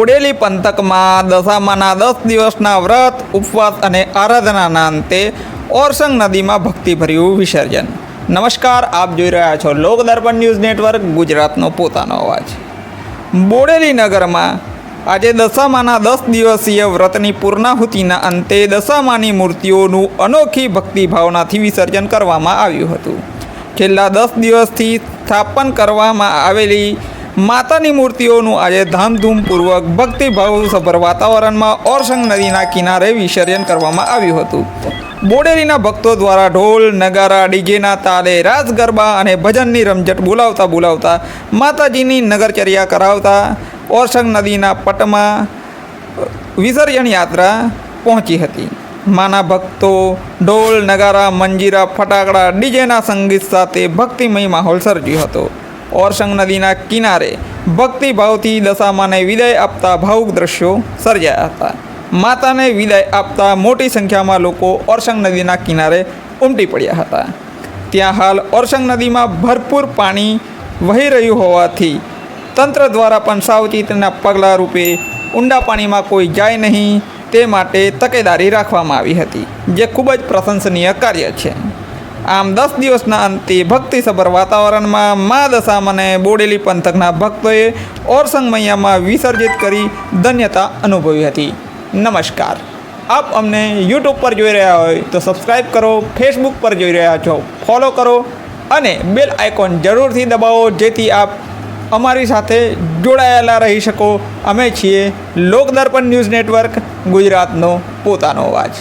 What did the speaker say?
બોડેલી પંથકમાં દશામાના દસ દિવસના વ્રત, ઉપવાસ અને આરાધનાના અંતે ઓરસંગ નદીમાં ભક્તિભર્યું વિસર્જન. નમસ્કાર, આપ જોઈ રહ્યા છો લોક દર્પણ ન્યૂઝ નેટવર્ક, ગુજરાતનો પોતાનો અવાજ. બોડેલી નગરમાં આજે દશામાના દસ દિવસીય વ્રતની પૂર્ણાહુતિના અંતે દશામાની મૂર્તિઓનું અનોખી ભક્તિભાવનાથી વિસર્જન કરવામાં આવ્યું હતું. છેલ્લા દસ દિવસથી સ્થાપન કરવામાં આવેલી માતાની મૂર્તિઓનું આજે ધામધૂમપૂર્વક ભક્તિભાવસભર વાતાવરણમાં ઓરસંગ નદીના કિનારે વિસર્જન કરવામાં આવ્યું હતું. બોડેલીના ભક્તો દ્વારા ઢોલ, નગારા, ડીજેના તાલે, રાસ, ગરબા અને ભજનની રમઝટ બોલાવતા બોલાવતા માતાજીની નગરચર્યા કરાવતા ઓરસંગ નદીના પટમાં વિસર્જન યાત્રા પહોંચી હતી. માના ભક્તો ઢોલ, નગારા, મંજીરા, ફટાકડા, ડીજેના સંગીત સાથે ભક્તિમય માહોલ સર્જ્યો હતો. ઓરસંગ નદીના કિનારે ભક્તિભાવથી દશામાને વિદાય આપતા ભાવુક દ્રશ્યો સર્જાયા હતા. માતાને વિદાય આપતા મોટી સંખ્યામાં લોકો ઓરસંગ નદીના કિનારે ઉમટી પડ્યા હતા. ત્યાં હાલ ઓરસંગ નદીમાં ભરપૂર પાણી વહી રહ્યું હોવાથી તંત્ર દ્વારા પણ સાવચેતીના પગલાં રૂપે ઊંડા પાણીમાં કોઈ જાય નહીં તે માટે તકેદારી રાખવામાં આવી હતી, જે ખૂબ જ પ્રશંસનીય કાર્ય છે. આમ દસ દિવસના અંતે ભક્તિસભર વાતાવરણમાં મા દશામાને બોડેલી પંથકના ભક્તોએ ઓરસંગ મૈયામાં વિસર્જિત કરી ધન્યતા અનુભવી હતી. નમસ્કાર. આપ અમને યુટ્યુબ પર જોઈ રહ્યા હોય તો સબસ્ક્રાઈબ કરો, ફેસબુક પર જોઈ રહ્યા છો, ફોલો કરો અને બેલ આઇકોન જરૂરથી દબાવો જેથી આપ અમારી સાથે જોડાયેલા રહી શકો. અમે છીએ લોકદર્પણ ન્યૂઝ નેટવર્ક, ગુજરાતનો પોતાનો અવાજ.